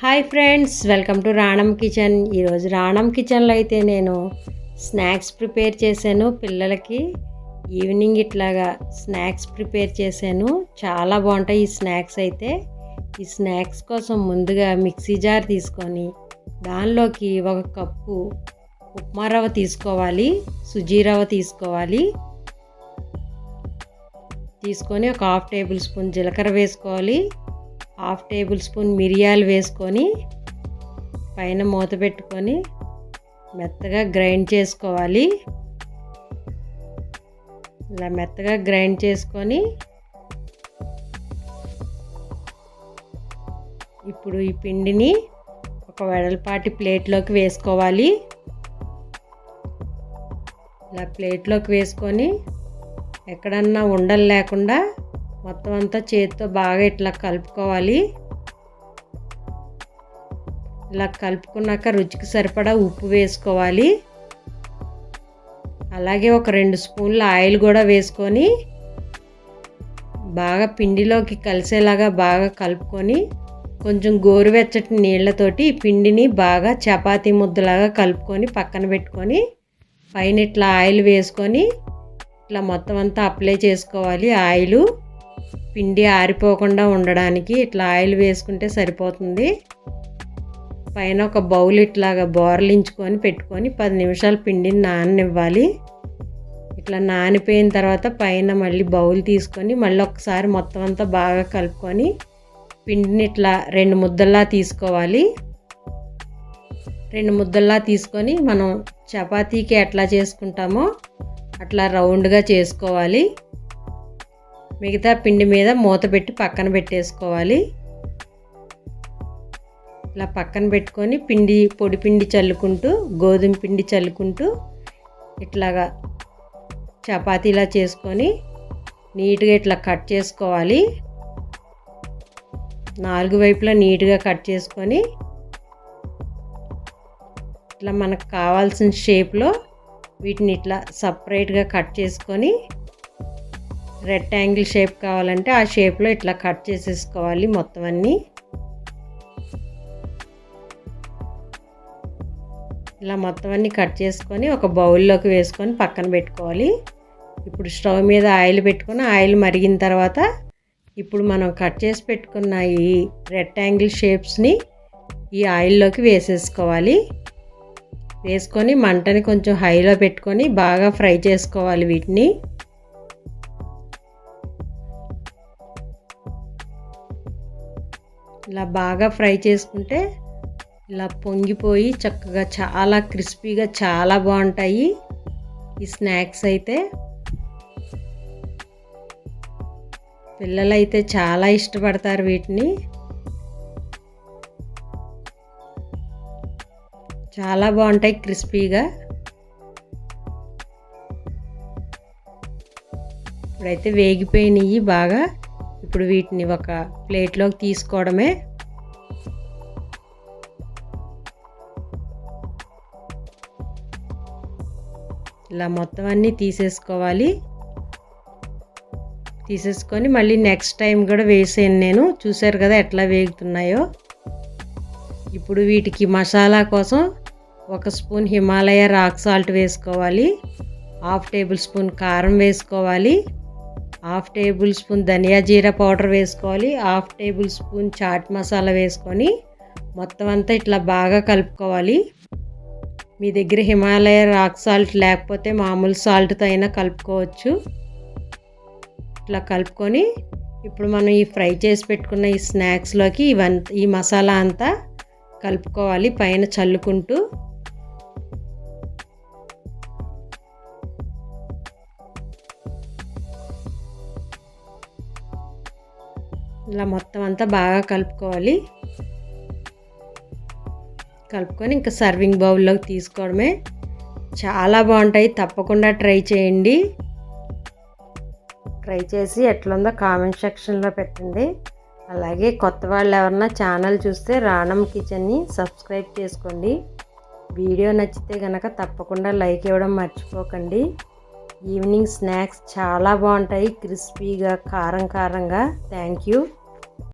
Hi friends welcome to Ranam kitchen. ఈరోజు రాణం కిచెన్లో అయితే నేను స్నాక్స్ ప్రిపేర్ చేశాను. పిల్లలకి ఈవినింగ్ ఇట్లాగా స్నాక్స్ ప్రిపేర్ చేశాను. చాలా బాగుంటాయి ఈ స్నాక్స్ అయితే. ఈ స్నాక్స్ కోసం ముందుగా మిక్సీ జార్ తీసుకొని దానిలోకి ఒక కప్పు ఉప్మా రవ్వ తీసుకోవాలి. సుజీ రవ్వ తీసుకోవాలి. తీసుకొని ఒక హాఫ్ టేబుల్ స్పూన్ జీలకర్ర వేసుకోవాలి. హాఫ్ టేబుల్ స్పూన్ మిరియాలు వేసుకొని పైన మూత పెట్టుకొని మెత్తగా గ్రైండ్ చేసుకోవాలి. ఇలా మెత్తగా గ్రైండ్ చేసుకొని ఇప్పుడు ఈ పిండిని ఒక వెడల్పాటి ప్లేట్లోకి వేసుకోవాలి. ఇలా ప్లేట్లోకి వేసుకొని ఎక్కడన్నా ఉండలు లేకుండా మొత్తం అంతా చేతితో బాగా ఇట్లా కలుపుకోవాలి. ఇలా కలుపుకున్నాక రుచికి సరిపడా ఉప్పు వేసుకోవాలి. అలాగే ఒక రెండు స్పూన్ల ఆయిల్ కూడా వేసుకొని బాగా పిండిలోకి కలిసేలాగా బాగా కలుపుకొని కొంచెం గోరువెచ్చటి నీళ్ళతోటి ఈ పిండిని బాగా చపాతీ ముద్దలాగా కలుపుకొని పక్కన పెట్టుకొని పైన ఇట్లా ఆయిల్ వేసుకొని ఇట్లా మొత్తం అంతా అప్లై చేసుకోవాలి ఆయిల్. పిండి ఆరిపోకుండా ఉండడానికి ఇట్లా ఆయిల్ వేసుకుంటే సరిపోతుంది. పైన ఒక బౌల్ ఇట్లాగా బోర్లించుకొని పెట్టుకొని పది నిమిషాలు పిండిని నాననివ్వాలి. ఇట్లా నానిపోయిన తర్వాత పైన మళ్ళీ బౌల్ తీసుకొని మళ్ళీ ఒకసారి మొత్తం అంతా బాగా కలుపుకొని పిండిని ఇట్లా రెండు ముద్దల్లా తీసుకోవాలి. రెండు ముద్దల్లా తీసుకొని మనం చపాతీకి ఎట్లా చేసుకుంటామో అట్లా రౌండ్గా చేసుకోవాలి. మిగతా పిండి మీద మూత పెట్టి పక్కన పెట్టేసుకోవాలి. ఇలా పక్కన పెట్టుకొని పిండి పొడి పిండి చల్లుకుంటూ గోధుమ పిండి చల్లుకుంటూ ఇట్లాగా చపాతీలా చేసుకొని నీట్గా ఇట్లా కట్ చేసుకోవాలి. నాలుగు వైపులా నీట్గా కట్ చేసుకొని ఇట్లా మనకు కావాల్సిన షేప్లో వీటిని ఇట్లా సపరేట్గా కట్ చేసుకొని రెక్టాంగిల్ షేప్ కావాలంటే ఆ షేప్లో ఇట్లా కట్ చేసేసుకోవాలి మొత్తం అన్నీ. ఇలా మొత్తం అన్నీ కట్ చేసుకొని ఒక బౌల్లోకి వేసుకొని పక్కన పెట్టుకోవాలి. ఇప్పుడు స్టవ్ మీద ఆయిల్ పెట్టుకొని ఆయిల్ మరిగిన తర్వాత ఇప్పుడు మనం కట్ చేసి పెట్టుకున్న ఈ రెక్టాంగిల్ షేప్స్ని ఈ ఆయిల్లోకి వేసేసుకోవాలి. వేసుకొని మంటని కొంచెం హైలో పెట్టుకొని బాగా ఫ్రై చేసుకోవాలి వీటిని. ఇలా బాగా ఫ్రై చేసుకుంటే ఇలా పొంగిపోయి చక్కగా చాలా క్రిస్పీగా చాలా బాగుంటాయి ఈ స్నాక్స్ అయితే. పిల్లలైతే చాలా ఇష్టపడతారు వీటిని. చాలా బాగుంటాయి క్రిస్పీగా. ఇప్పుడైతే వేగిపోయినాయి బాగా. ఇప్పుడు వీటిని ఒక ప్లేట్లోకి తీసుకోవడమే. ఇలా మొత్తం అన్నీ తీసేసుకోవాలి. తీసేసుకొని మళ్ళీ నెక్స్ట్ టైం కూడా వేసాను నేను. చూశారు కదా ఎట్లా వేగుతున్నాయో. ఇప్పుడు వీటికి మసాలా కోసం ఒక స్పూన్ హిమాలయ రాక్ సాల్ట్ వేసుకోవాలి. హాఫ్ టేబుల్ స్పూన్ కారం వేసుకోవాలి. హాఫ్ టేబుల్ స్పూన్ ధనియా జీరా పౌడర్ వేసుకోవాలి half tablespoon chaat masala వేసుకొని మొత్తం అంతా ఇట్లా బాగా కలుపుకోవాలి. మీ దగ్గర హిమాలయ రాక్ సాల్ట్ లేకపోతే మామూలు సాల్ట్తో అయినా కలుపుకోవచ్చు. ఇట్లా కలుపుకొని ఇప్పుడు మనం ఈ ఫ్రై చేసి పెట్టుకున్న ఈ స్నాక్స్లోకి ఇవంత ఈ మసాలా అంతా కలుపుకోవాలి పైన చల్లుకుంటూ. ఇలా మొత్తం అంతా బాగా కలుపుకోవాలి. కలుపుకొని ఇంకా సర్వింగ్ బౌల్లోకి తీసుకోవడమే. చాలా బాగుంటాయి. తప్పకుండా ట్రై చేయండి. ట్రై చేసి ఎట్లుందో కామెంట్ సెక్షన్లో పెట్టండి. అలాగే కొత్త వాళ్ళు ఎవరన్నా ఛానల్ చూస్తే రాణం కిచెన్ని సబ్స్క్రైబ్ చేసుకోండి. వీడియో నచ్చితే కనుక తప్పకుండా లైక్ ఇవ్వడం మర్చిపోకండి. ఈవినింగ్ స్నాక్స్ చాలా బాగుంటాయి. క్రిస్పీగా కారం కారంగా. Thank you